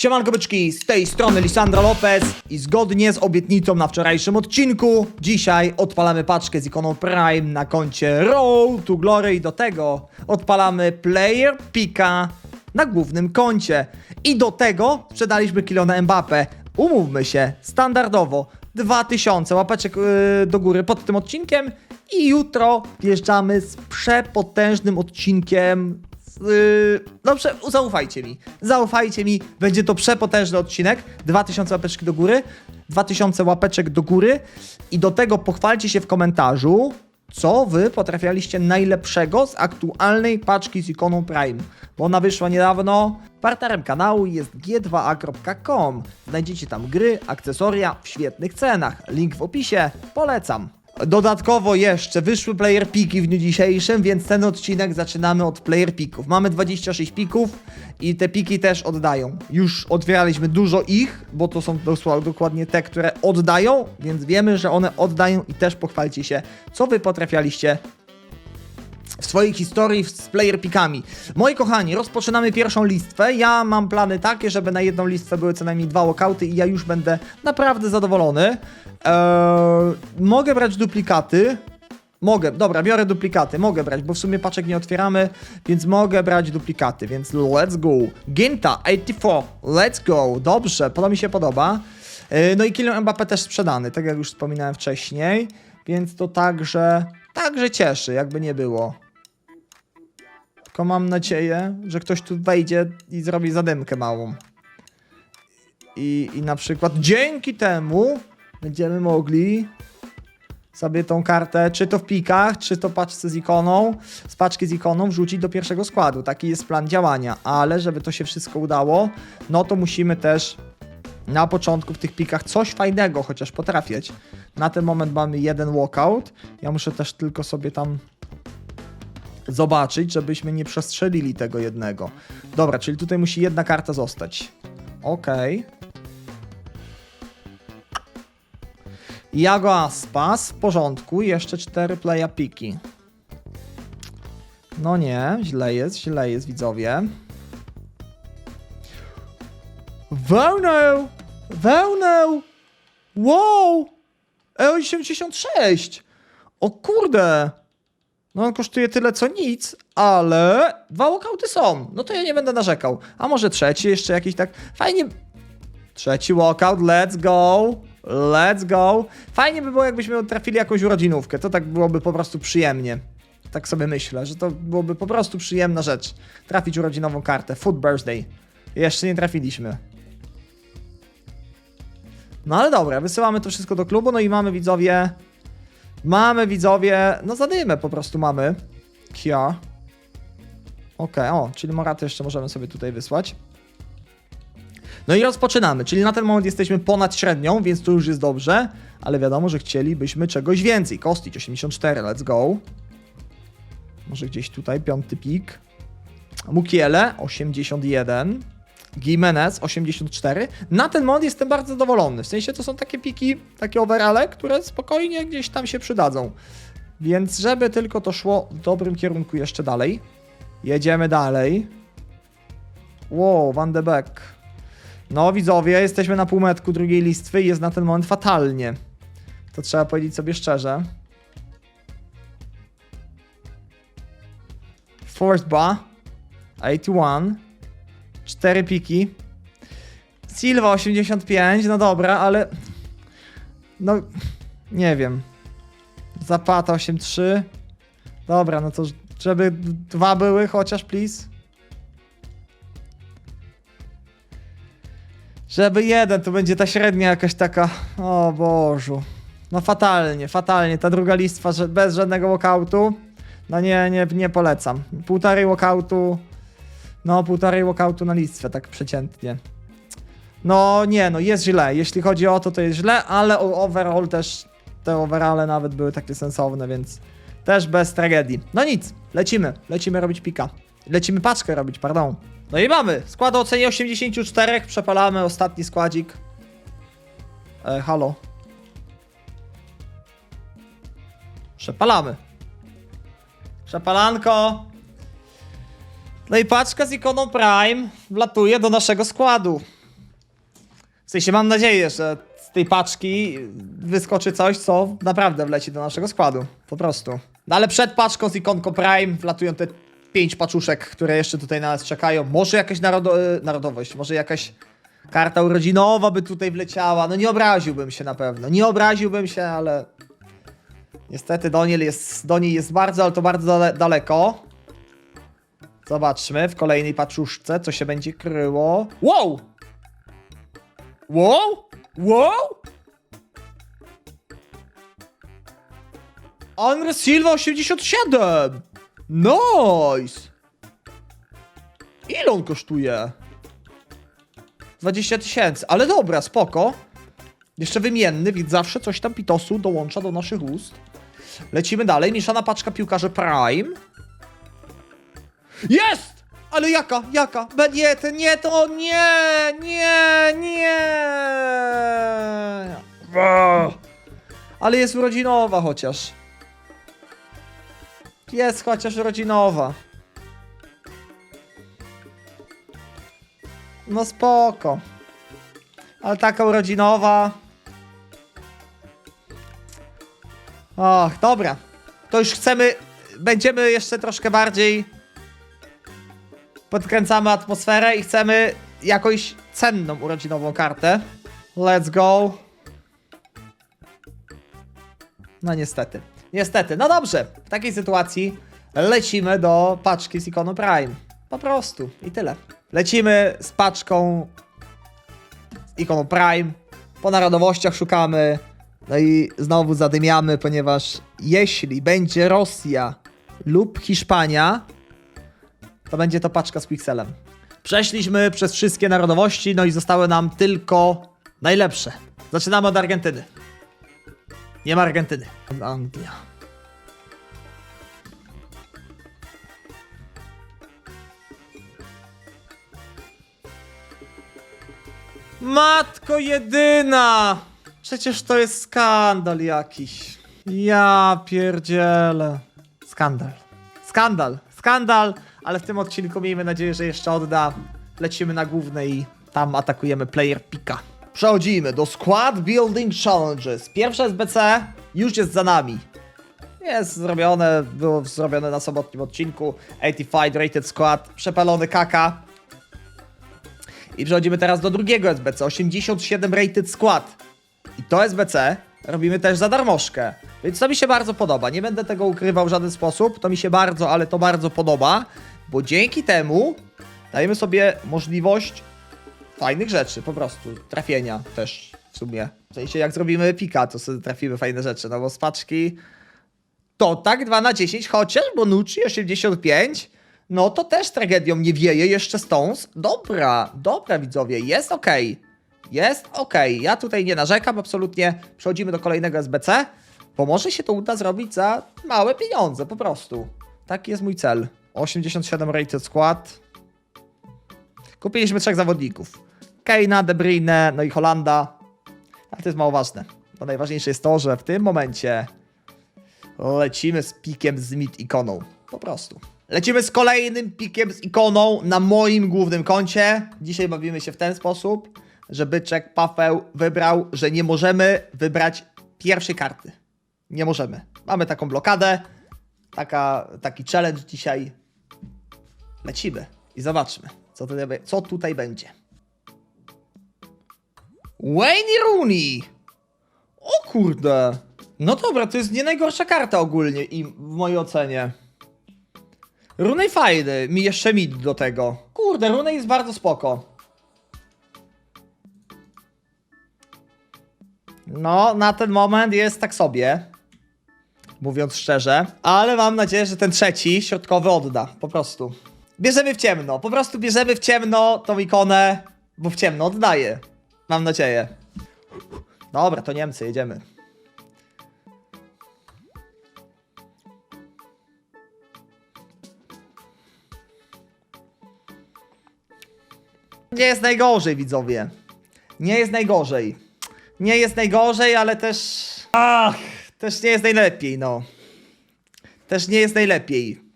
Siemanko byczki, z tej strony Lisandro Lopez i zgodnie z obietnicą na wczorajszym odcinku, dzisiaj odpalamy paczkę z ikoną Prime na koncie Roll to Glory i do tego odpalamy Player Pika na głównym koncie. I do tego sprzedaliśmy Kilona Mbappe. Umówmy się, standardowo 2000 łapeczek yy, do góry pod tym odcinkiem i jutro wjeżdżamy z przepotężnym odcinkiem Yy, no, prze, zaufajcie mi. Zaufajcie mi, będzie to przepotężny odcinek. 2000 łapeczki do góry, 2000 łapeczek do góry i do tego pochwalcie się w komentarzu, co wy potrafialiście najlepszego z aktualnej paczki z ikoną Prime. Bo ona wyszła niedawno. Partnerem kanału jest g2a.com. Znajdziecie tam gry, akcesoria w świetnych cenach. Link w opisie. Polecam. Dodatkowo jeszcze wyszły player piki w dniu dzisiejszym, więc ten odcinek zaczynamy od player pików. Mamy 26 pików i te piki też oddają. Już otwieraliśmy dużo ich, bo to są dokładnie te, które oddają, więc wiemy, że one oddają i też pochwalcie się, co wy potrafialiście w swojej historii z player pikami. Moi kochani, rozpoczynamy pierwszą listwę. Ja mam plany takie, żeby na jedną listwę były co najmniej dwa walkouty i ja już będę naprawdę zadowolony. Eee, mogę brać duplikaty. Mogę, dobra, biorę duplikaty, mogę brać, bo w sumie paczek nie otwieramy, więc mogę brać duplikaty, więc let's go. Ginta, 84, let's go, dobrze, to mi się podoba. Eee, No i Kylian Mbappé też sprzedany, tak jak już wspominałem wcześniej, więc to także, także cieszy, jakby nie było. Tylko mam nadzieję, że ktoś tu wejdzie i zrobi zadymkę małą. I, I na przykład dzięki temu będziemy mogli sobie tą kartę, czy to w pikach, czy to paczce z ikoną, z paczki z ikoną wrzucić do pierwszego składu. Taki jest plan działania, ale żeby to się wszystko udało, no to musimy też na początku w tych pikach coś fajnego chociaż potrafić. Na ten moment mamy jeden walkout. Ja muszę też tylko sobie tam zobaczyć, żebyśmy nie przestrzelili tego jednego. Dobra, czyli tutaj musi jedna karta zostać. Okej. Jago Aspas, w porządku, jeszcze cztery playa piki. No nie, źle jest, źle jest, widzowie. Wełnę! Wełnę! Wow! E86! O kurde! No on kosztuje tyle co nic, ale dwa walkouty są. No to ja nie będę narzekał. A może trzeci jeszcze jakiś tak fajnie. Trzeci walkout, let's go. Let's go. Fajnie by było, jakbyśmy trafili jakąś urodzinówkę. To tak byłoby po prostu przyjemnie. Tak sobie myślę, że to byłoby po prostu przyjemna rzecz. Trafić urodzinową kartę. Food birthday. Jeszcze nie trafiliśmy. No ale dobra, wysyłamy to wszystko do klubu, no i mamy widzowie Mamy widzowie, no zadymę po prostu mamy. Kia. Okej, o, czyli Moraty jeszcze możemy sobie tutaj wysłać. No i rozpoczynamy, czyli na ten moment jesteśmy ponad średnią, więc to już jest dobrze, ale wiadomo, że chcielibyśmy czegoś więcej. Kostić 84, let's go. Może gdzieś tutaj piąty pik. Mukiele 81. Jimenez 84. Na ten moment jestem bardzo zadowolony. W sensie to są takie piki, takie overale, które spokojnie gdzieś tam się przydadzą. Więc żeby tylko to szło w dobrym kierunku jeszcze dalej. Jedziemy dalej. Wow, Van de Beek. No widzowie, jesteśmy na półmetku drugiej listwy i jest na ten moment fatalnie. To trzeba powiedzieć sobie szczerze. Bar 81 Cztery piki. Silva 85, no dobra, ale. No. Nie wiem. Zapata 83. Dobra, no to żeby dwa były chociaż, please. Żeby jeden, to będzie ta średnia jakaś taka. O Bożu. No fatalnie, fatalnie. Ta druga listwa bez żadnego walkoutu. No nie, nie, nie polecam. Półtorej walkoutu. No, półtorej walkoutu na listwę, tak przeciętnie. No nie, no jest źle. Jeśli chodzi o to, to jest źle, ale overall też te overale nawet były takie sensowne, więc też bez tragedii. No nic, lecimy, lecimy robić pika. Lecimy paczkę robić, pardon. No i mamy, skład o ocenie 84, przepalamy ostatni składzik. E, halo. Przepalamy. Przepalanko. No i paczka z ikoną Prime wlatuje do naszego składu. W sensie mam nadzieję, że z tej paczki wyskoczy coś, co naprawdę wleci do naszego składu. Po prostu. No ale przed paczką z ikonką Prime wlatują te pięć paczuszek, które jeszcze tutaj na nas czekają. Może jakaś narodo e, narodowość, może jakaś karta urodzinowa by tutaj wleciała. No nie obraziłbym się na pewno. Nie obraziłbym się, ale niestety do niej jest, do niej jest bardzo, ale to bardzo dale daleko. Zobaczmy w kolejnej paczuszce, co się będzie kryło. Wow! Wow! Wow! Andre Silva 87! Nice! Ile on kosztuje? 20 tysięcy, ale dobra, spoko. Jeszcze wymienny, więc zawsze coś tam pitosu dołącza do naszych ust. Lecimy dalej. Mieszana paczka piłkarzy Prime. Jest! Ale jaka, jaka? Be, nie, to nie, to nie, nie, nie. Ale jest urodzinowa chociaż. Jest chociaż rodzinowa. No spoko. Ale taka urodzinowa. Och, dobra. To już chcemy. Będziemy jeszcze troszkę bardziej. Podkręcamy atmosferę i chcemy jakąś cenną urodzinową kartę. Let's go. No niestety. Niestety. No dobrze. W takiej sytuacji lecimy do paczki z ikoną Prime. Po prostu. I tyle. Lecimy z paczką z ikoną Prime. Po narodowościach szukamy. No i znowu zadymiamy, ponieważ jeśli będzie Rosja lub Hiszpania, to będzie to paczka z pikselem. Przeszliśmy przez wszystkie narodowości, no i zostały nam tylko najlepsze. Zaczynamy od Argentyny. Nie ma Argentyny. Anglia. Matko jedyna! Przecież to jest skandal jakiś. Ja pierdzielę. Skandal. Skandal. Skandal, ale w tym odcinku miejmy nadzieję, że jeszcze odda. Lecimy na główne i tam atakujemy player pika. Przechodzimy do Squad Building Challenges. Pierwsze SBC już jest za nami. Jest zrobione, było zrobione na sobotnim odcinku. 85 Rated Squad, przepalony kaka. I przechodzimy teraz do drugiego SBC, 87 Rated Squad. I to SBC robimy też za darmożkę. Więc to mi się bardzo podoba. Nie będę tego ukrywał w żaden sposób. To mi się bardzo, ale to bardzo podoba, bo dzięki temu dajemy sobie możliwość fajnych rzeczy, po prostu. Trafienia też w sumie. W sensie jak zrobimy pika, to sobie trafimy fajne rzeczy, no bo z paczki to tak 2 na 10, chociaż Bonucci 85, no to też tragedią nie wieje jeszcze Stones. Dobra, dobra widzowie, jest okej. Jest okej. Ja tutaj nie narzekam absolutnie. Przechodzimy do kolejnego SBC, bo może się to uda zrobić za małe pieniądze, po prostu. Taki jest mój cel. 87 rated skład. Kupiliśmy trzech zawodników. Keina, De Bruyne, no i Holanda. Ale to jest mało ważne. Bo najważniejsze jest to, że w tym momencie lecimy z pikiem z mid ikoną. Po prostu. Lecimy z kolejnym pikiem z ikoną na moim głównym koncie. Dzisiaj bawimy się w ten sposób, że byczek Paweł wybrał, że nie możemy wybrać pierwszej karty. Nie możemy. Mamy taką blokadę. Taka, taki challenge dzisiaj. Lecimy i zobaczmy, co tutaj, co tutaj będzie. Wayne Rooney! O kurde! No dobra, to jest nie najgorsza karta ogólnie i w mojej ocenie. Runej fajny, mi jeszcze mid do tego. Kurde, Runej jest bardzo spoko. No, na ten moment jest tak sobie. Mówiąc szczerze. Ale mam nadzieję, że ten trzeci, środkowy odda. Po prostu. Bierzemy w ciemno. Po prostu bierzemy w ciemno tą ikonę, bo w ciemno oddaje. Mam nadzieję. Dobra, to Niemcy, jedziemy. Nie jest najgorzej, widzowie. Nie jest najgorzej. Nie jest najgorzej, ale też. Ach, też nie jest najlepiej, no. Też nie jest najlepiej.